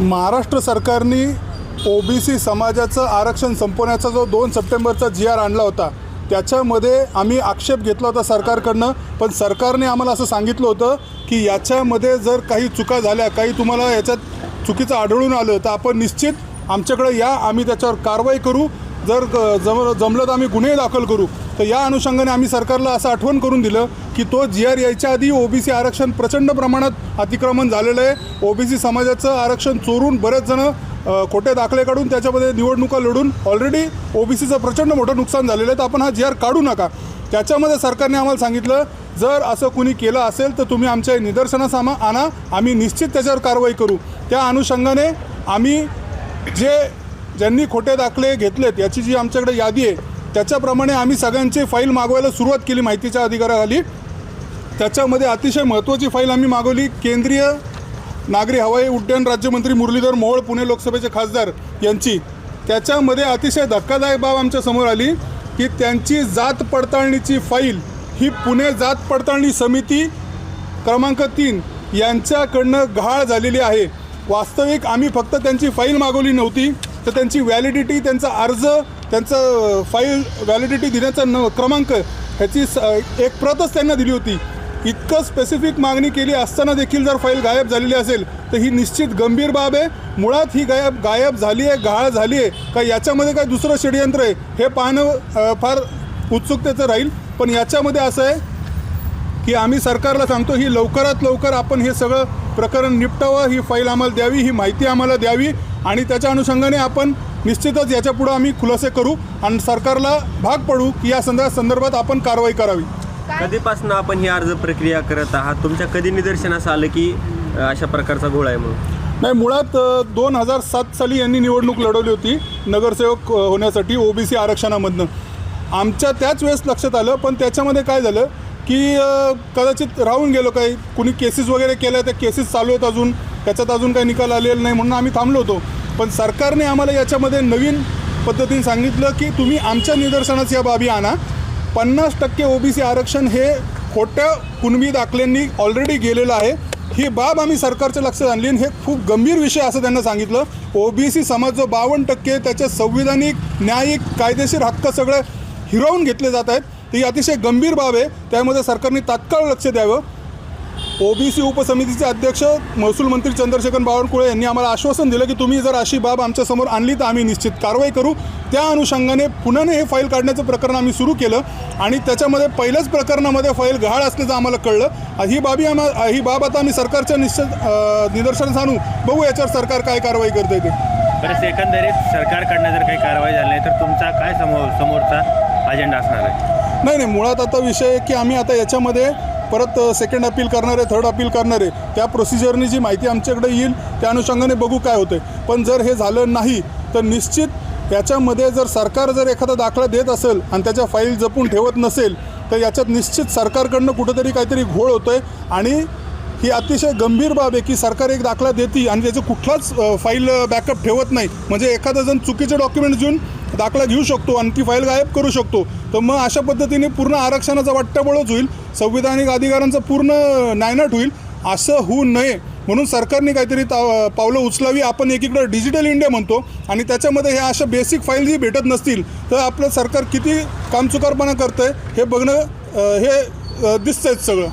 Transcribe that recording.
महाराष्ट्र सरकारने O B C समाजाचं आरक्षण संपवण्याचा जो दोन सप्टेंबरचा जी आर आणला होता त्याच्यामध्ये आम्ही आक्षेप घेतला होता सरकारकडनं. पण सरकारने आम्हाला असं सांगितलं होतं की याच्यामध्ये जर काही चुका झाल्या काही तुम्हाला याच्यात चुकीचं आढळून आलं तर आपण निश्चित आमच्याकडे या आम्ही त्याच्यावर कारवाई करू. जर जम जमलं तर आम्ही गुन्हे दाखल करू. तर या अनुषंगाने आम्ही सरकारला असं आठवण करून दिलं की तो जी आर यायच्या आधी ओबीसी आरक्षण प्रचंड प्रमाणात अतिक्रमण झालेलं आहे. ओबीसी समाजाचं आरक्षण चोरून बरेच जण खोटे दाखले काढून त्याच्यामध्ये निवडणुका लढून ऑलरेडी ओबीसीचं प्रचंड मोठं नुकसान झालेलं आहे. तर आपण हा जी आर काढू नका. त्याच्यामध्ये सरकारने आम्हाला सांगितलं जर असं कुणी केलं असेल तर तुम्ही आमच्या निदर्शनास आणा. आम्ही निश्चित त्याच्यावर कारवाई करू. त्या अनुषंगाने आम्ही जे ज्यांनी खोटे दाखले घेतलेत याची जी आमच्याकडे यादी आहे त्याच्याप्रमाणे आम्ही सगळ्यांची फाईल मागवायला सुरुवात केली माहितीच्या अधिकाराखाली. त्याच्यामध्ये अतिशय महत्त्वाची फाईल आम्ही मागवली. केंद्रीय नागरी हवाई उड्डयन राज्यमंत्री मुरलीधर मोहोळ पुणे लोकसभेचे खासदार यांची. त्याच्यामध्ये अतिशय धक्कादायक बाब आमच्यासमोर आली की त्यांची जात पडताळणीची फाईल ही पुणे जात पडताळणी समिती क्रमांक तीन यांच्याकडनं गहाळ झालेली आहे. वास्तविक आम्ही फक्त त्यांची फाईल मागवली नव्हती तर त्यांची व्हॅलिडिटी त्यांचा अर्ज त्यांचं फाईल व्हॅलिडिटी देण्याचा न क्रमांक ह्याची स एक प्रतच त्यांना दिली होती. इतकं स्पेसिफिक मागणी केली असताना देखील जर फाईल गायब झालेली असेल तर ही निश्चित गंभीर बाब आहे. मुळात ही गायब गायब झाली आहे गहाळ झाली आहे. का याच्यामध्ये काय दुसरं षडयंत्र आहे हे पाहणं फार उत्सुकतेचं राहील. पण याच्यामध्ये असं आहे की आम्ही सरकारला सांगतो ही लवकरात लवकर आपण हे सगळं प्रकरण निपटावं ही फाईल आम्हाला द्यावी ही माहिती आम्हाला द्यावी. आणि त्याच्या अनुषंगाने आपण निश्चितच याच्या पुढं आम्ही खुलासे करू आणि सरकारला भाग पडू की या संदर्भात संदर्भात आपण कारवाई करावी. कधीपासून आपण ही अर्ज प्रक्रिया करत आहात? तुमच्या कधी निदर्शनास आलं की अशा प्रकारचा गोळा आहे म्हणून? नाही मुळात दोन हजार सात साली यांनी निवडणूक लढवली होती नगरसेवक होण्यासाठी ओबीसी आरक्षणामधनं. आमच्या त्याच वेळेस लक्षात आलं पण त्याच्यामध्ये काय झालं की कदाचित राहून गेलो काही. कुणी केसेस वगैरे केल्या त्या केसेस चालू आहेत अजून. त्याच्यात अजून काही निकाल आलेला नाही म्हणून आम्ही थांबलो होतो. पण सरकारने आम्हाला याच्यामध्ये नवीन पद्धतीने सांगितलं की तुम्ही आमच्या निदर्शनास या बाबी आणा. पन्नास टक्के ओबीसी आरक्षण हे खोट्या कुणबी दाखल्यांनी ऑलरेडी गेलेलं आहे. ही बाब आम्ही सरकारच्या लक्षात आणली आणि हे खूप गंभीर विषय असं त्यांना सांगितलं. ओबीसी समाज जो बावन्न टक्के त्याचे संविधानिक न्यायिक कायदेशीर हक्क सगळे हिरावून घेतले जात आहेत. ही अतिशय गंभीर बाब आहे. त्यामध्ये सरकारने तात्काळ लक्ष द्यावं. ओबीसी उपसमितीचे अध्यक्ष महसूल मंत्री चंद्रशेखर बावनकुळे यांनी आम्हाला आश्वासन दिलं की तुम्ही जर अशी बाब आमच्यासमोर आणली तर आम्ही निश्चित कारवाई करू. त्या अनुषंगाने पुण्याने हे फाईल काढण्याचं प्रकरण आम्ही सुरू केलं आणि त्याच्यामध्ये पहिल्याच प्रकरणामध्ये फाईल गहाळ असल्याचं आम्हाला कळलं. ही बाबी आम्हा ही बाब आता आम्ही सरकारच्या निश्चित निदर्शनास आणू. बघू याच्यावर सरकार काय कारवाई करते ते. बरेच एकंदरीत सरकारकडनं जर काही कारवाई झाली नाही तर तुमचा काय समोर समोरचा अजेंडा असणार आहे? नाही नाही मुळात आता विषय आहे की आम्ही आता याच्यामध्ये परत सेकंड अपील करणारे थर्ड अपील करणारे त्या प्रोसिजरनी जी माहिती आमच्याकडे येईल त्या अनुषंगाने बघू काय होतं पण जर हे झालं नाही तर निश्चित याच्यामध्ये जर सरकार जर एखादा दाखला देत असेल आणि त्याच्या फाईल जपून ठेवत नसेल तर याच्यात निश्चित सरकारकडनं कुठंतरी काहीतरी घोळ होतो आहे आणि ही अतिशय गंभीर बाब आहे की सरकार एक दाखला देते आणि त्याचं कुठलाच फाईल बॅकअप ठेवत नाही. म्हणजे एखादा जण चुकीचे डॉक्युमेंट घेऊन दाखला घेऊ शकतो आणि ती फाईल गायब करू शकतो. तर मग अशा पद्धतीने पूर्ण आरक्षणाचा वाट्याबळच होईल संविधानिक अधिकारांचा पूर्ण नायनाट होईल असं होऊ नये. म्हणून सरकारने काहीतरी ता पावलं उचलावी आपण एकीकडे डिजिटल इंडिया म्हणतो आणि त्याच्यामध्ये ह्या अशा बेसिक फाईल जी भेटत नसतील तर आपलं सरकार किती कामचुकारपणा करतं आहे हे बघणं हे अ, दिसतंच सगळं.